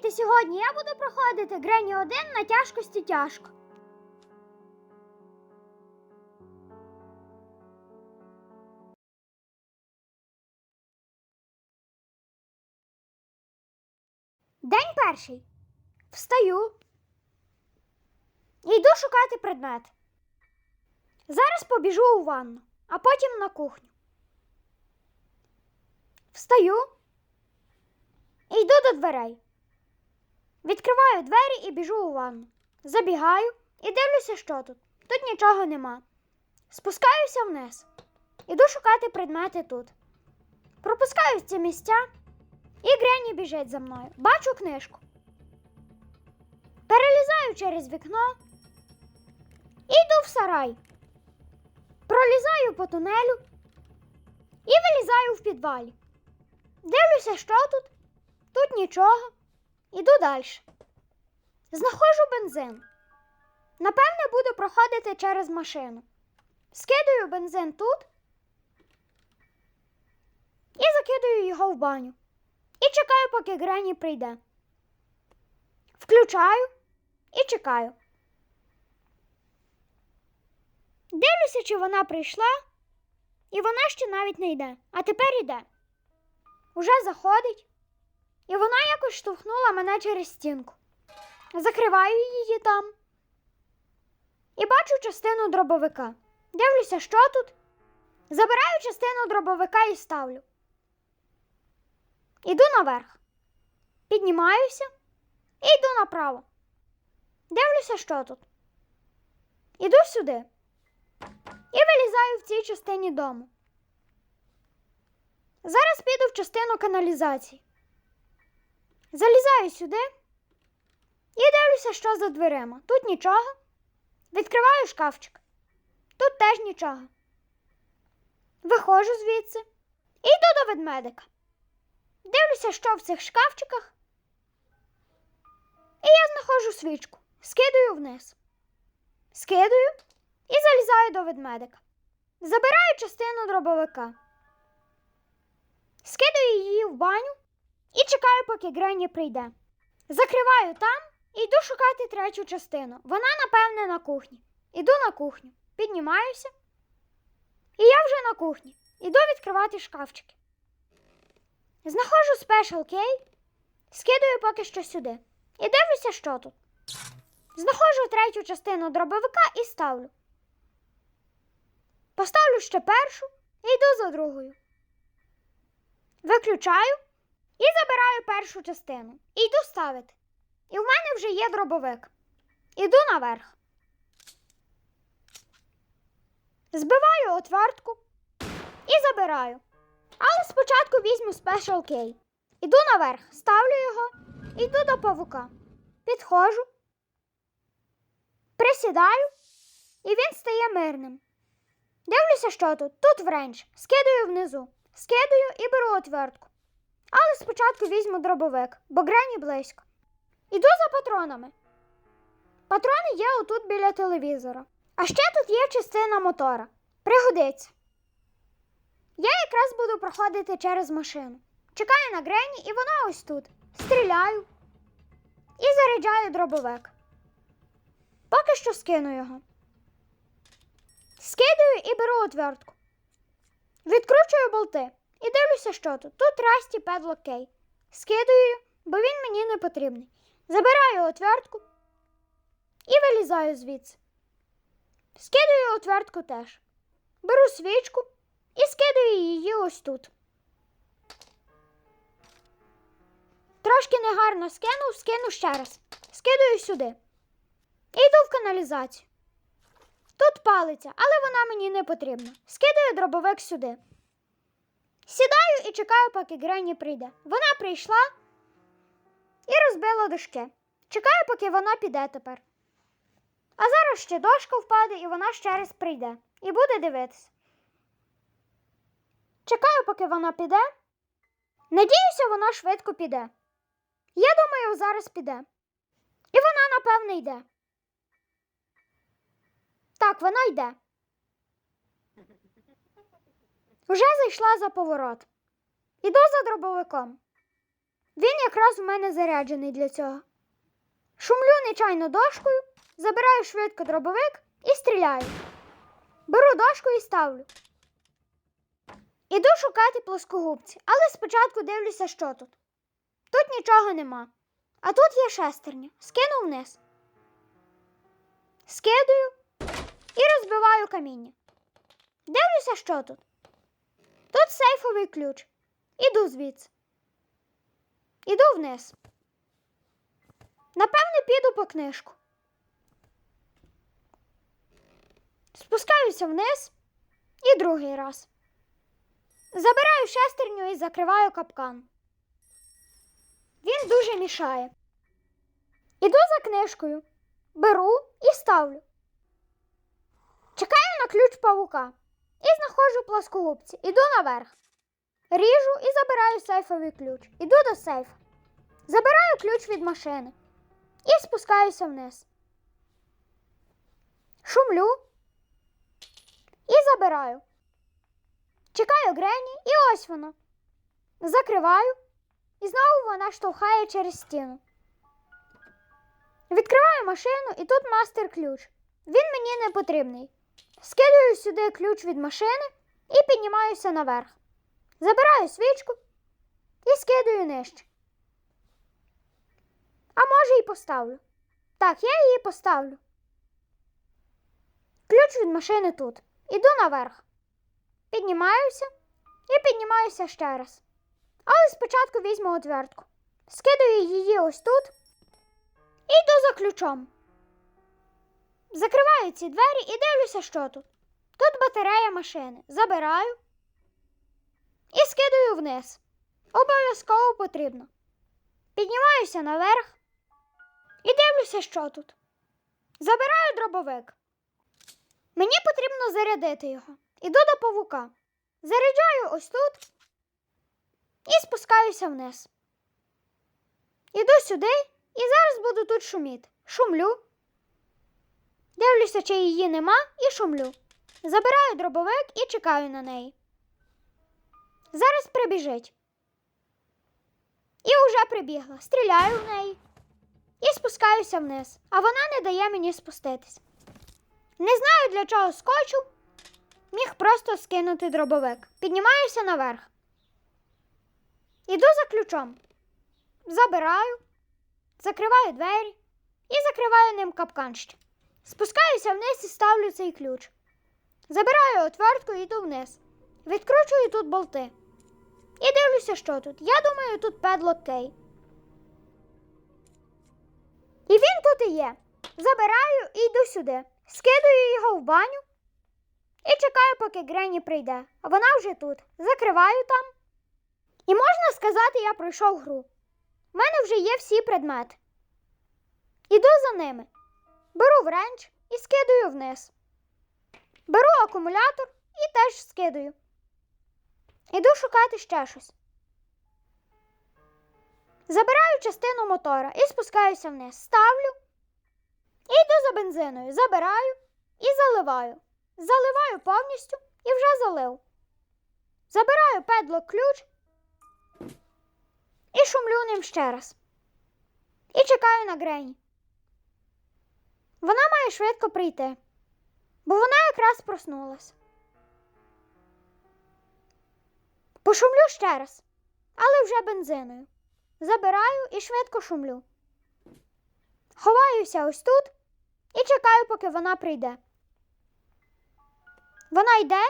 розумієте, сьогодні я буду проходити Грені 1 на тяжкості тяжко. День перший. Встаю. Йду шукати предмет. Зараз побіжу у ванну, а потім на кухню. Встаю йду до дверей. Відкриваю двері і біжу у ванну. Забігаю і дивлюся, що тут. Тут нічого нема. Спускаюся вниз. Іду шукати предмети тут. Пропускаю ці місця, і Грені біжить за мною. Бачу книжку. Перелізаю через вікно і йду в сарай. Пролізаю по тунелю і вилізаю в підвалі. Дивлюся, що тут. Тут нічого. Іду далі. Знаходжу бензин. Напевне, буду проходити через машину. Скидаю бензин тут і закидаю його в баню. І чекаю, поки Грені прийде. Включаю і чекаю. Дивлюся, чи вона прийшла, і вона ще навіть не йде, а тепер йде. Уже заходить, і вона якось штовхнула мене через стінку. Закриваю її там. І бачу частину дробовика. Дивлюся, що тут. Забираю частину дробовика і ставлю. Іду наверх. Піднімаюся і йду направо. Дивлюся, що тут. Іду сюди. І вилізаю в цій частині дому. Зараз піду в частину каналізації. Залізаю сюди і дивлюся, що за дверима. Тут нічого. Відкриваю шкафчик. Тут теж нічого. Виходжу звідси і йду до ведмедика. Дивлюся, що в цих шкафчиках. І я знаходжу свічку, скидаю вниз. Скидаю і залізаю до ведмедика. Забираю частину дробовика. Скидаю її в баню і чекаю, поки Грені прийде. Закриваю там і йду шукати третю частину. Вона, напевне, на кухні. Іду на кухню, піднімаюся. І я вже на кухні. Іду відкривати шкафчики. Знаходжу спешл кей, скидаю поки що сюди. І дивлюся, що тут. Знаходжу третю частину дробовика і ставлю. Поставлю ще першу і йду за другою. Виключаю і забираю першу частину. І йду ставити. І в мене вже є дробовик. Іду наверх. Збиваю отвертку і забираю. Але спочатку візьму Special K. Іду наверх, ставлю його, йду до павука. Підходжу, присідаю, і він стає мирним. Дивлюся, що тут. Тут вренч. Скидаю внизу. Скидаю і беру отвертку. Але спочатку візьму дробовик, бо грані близько. Іду за патронами. Патрони є отут біля телевізора. А ще тут є частина мотора. Пригодиться. Я якраз буду проходити через машину. Чекаю на Грені, і вона ось тут. Стріляю і заряджаю дробовик. Поки що скину його. Скидаю і беру отвертку. Відкручую болти і дивлюся, що тут. Тут Расті Педлок Кей. Скидаю, бо він мені не потрібний. Забираю отвертку і вилізаю звідси. Скидаю отвертку теж. Беру свічку і скидаю її ось тут. Трошки негарно скинув, скину ще раз. Скидаю сюди. І йду в каналізацію. Тут палиця, але вона мені не потрібна. Скидаю дробовик сюди. Сідаю і чекаю, поки Грені прийде. Вона прийшла і розбила дошки. Чекаю, поки вона піде тепер. А зараз ще дошка впаде, і вона ще раз прийде і буде дивитися. Чекаю, поки вона піде. Надіюся, вона швидко піде. Я думаю, зараз піде. І вона, напевне, йде. Так, вона йде. Уже зайшла за поворот. Іду за дробовиком. Він якраз у мене заряджений для цього. Шумлю нечайно дошкою, забираю швидко дробовик і стріляю. Беру дошку і ставлю. Іду шукати плоскогубці, але спочатку дивлюся, що тут. Тут нічого нема. А тут є шестерня. Скину вниз. Скидаю і розбиваю каміння. Дивлюся, що тут. Тут сейфовий ключ. Іду звідси. Іду вниз. Напевне, піду по книжку. Спускаюся вниз і другий раз. Забираю шестерню і закриваю капкан. Він дуже мішає. Іду за книжкою, беру і ставлю. Чекаю на ключ павука і знаходжу плоскогубці. Іду наверх. Ріжу і забираю сейфовий ключ. Іду до сейфа. Забираю ключ від машини і спускаюся вниз. Шумлю і забираю. Чекаю Грені, і ось вона. Закриваю, і знову вона штовхає через стіну. Відкриваю машину, і тут мастер ключ. Він мені не потрібний. Скидаю сюди ключ від машини і піднімаюся наверх. Забираю свічку і скидаю нижче. А може і поставлю. Так, я її поставлю. Ключ від машини тут. Іду наверх. Піднімаюся і піднімаюся ще раз. Але спочатку візьму отвертку. Скидаю її ось тут і йду за ключом. Закриваю ці двері і дивлюся, що тут. Тут батарея машини. Забираю і скидаю вниз. Обов'язково потрібно. Піднімаюся наверх і дивлюся, що тут. Забираю дробовик. Мені потрібно зарядити його. Іду до павука. Заряджаю ось тут і спускаюся вниз. Іду сюди і зараз буду тут шуміти. Шумлю. Дивлюся, чи її нема, і шумлю. Забираю дробовик і чекаю на неї. Зараз прибіжить. І вже прибігла. Стріляю в неї і спускаюся вниз, а вона не дає мені спуститись. Не знаю, для чого скочу. Міг просто скинути дробовик. Піднімаюся наверх. Іду за ключом. Забираю, закриваю двері і закриваю ним капкан ще. Спускаюся вниз і ставлю цей ключ. Забираю отвертку і йду вниз. Відкручую тут болти. І дивлюся, що тут. Я думаю, тут педлок кей. І він тут і є. Забираю і йду сюди. Скидаю його в баню і чекаю, поки Грені прийде. Вона вже тут. Закриваю там. І можна сказати, я пройшов гру. У мене вже є всі предмети. Іду за ними. Беру вренч і скидаю вниз. Беру акумулятор і теж скидаю. Іду шукати ще щось. Забираю частину мотора і спускаюся вниз. Ставлю. І йду за бензиною. Забираю і заливаю. Заливаю повністю і вже залив. Забираю педлок ключ і шумлю ним ще раз. І чекаю на Грені. Вона має швидко прийти, бо вона якраз проснулась. Пошумлю ще раз, але вже бензиною. Забираю і швидко шумлю. Ховаюся ось тут і чекаю, поки вона прийде. Вона йде,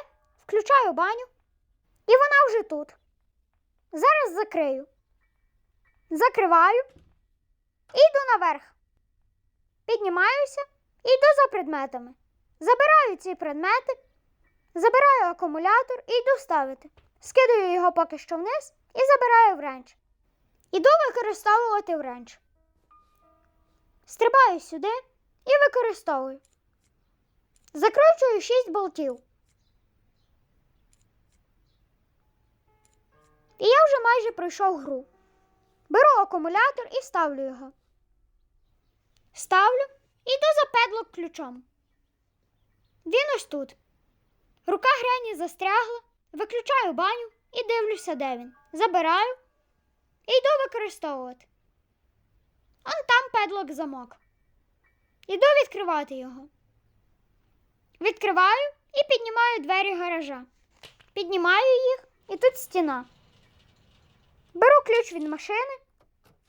включаю баню, і вона вже тут. Зараз закрию. Закриваю і йду наверх. Піднімаюся і йду за предметами. Забираю ці предмети, забираю акумулятор і йду ставити. Скидаю його поки що вниз і забираю вренч. Іду використовувати вренч. Стрибаю сюди і використовую. Закручую 6 болтів. І я вже майже пройшов гру. Беру акумулятор і ставлю його. Ставлю і йду за педлок ключом. Він ось тут. Рука Грені застрягла, виключаю баню і дивлюся, де він. Забираю і йду використовувати. Он там педлок замок. Іду відкривати його. Відкриваю і піднімаю двері гаража. Піднімаю їх, і тут стіна. Беру ключ від машини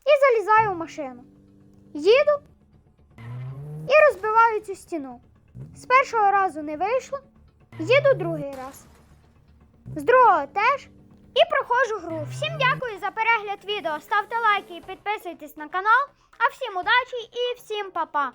і залізаю в машину. Їду розбиваю цю стіну. З першого разу не вийшло, їду другий раз. З другого теж. І проходжу гру. Всім дякую за перегляд відео. Ставте лайки і підписуйтесь на канал. А всім удачі і всім па-па!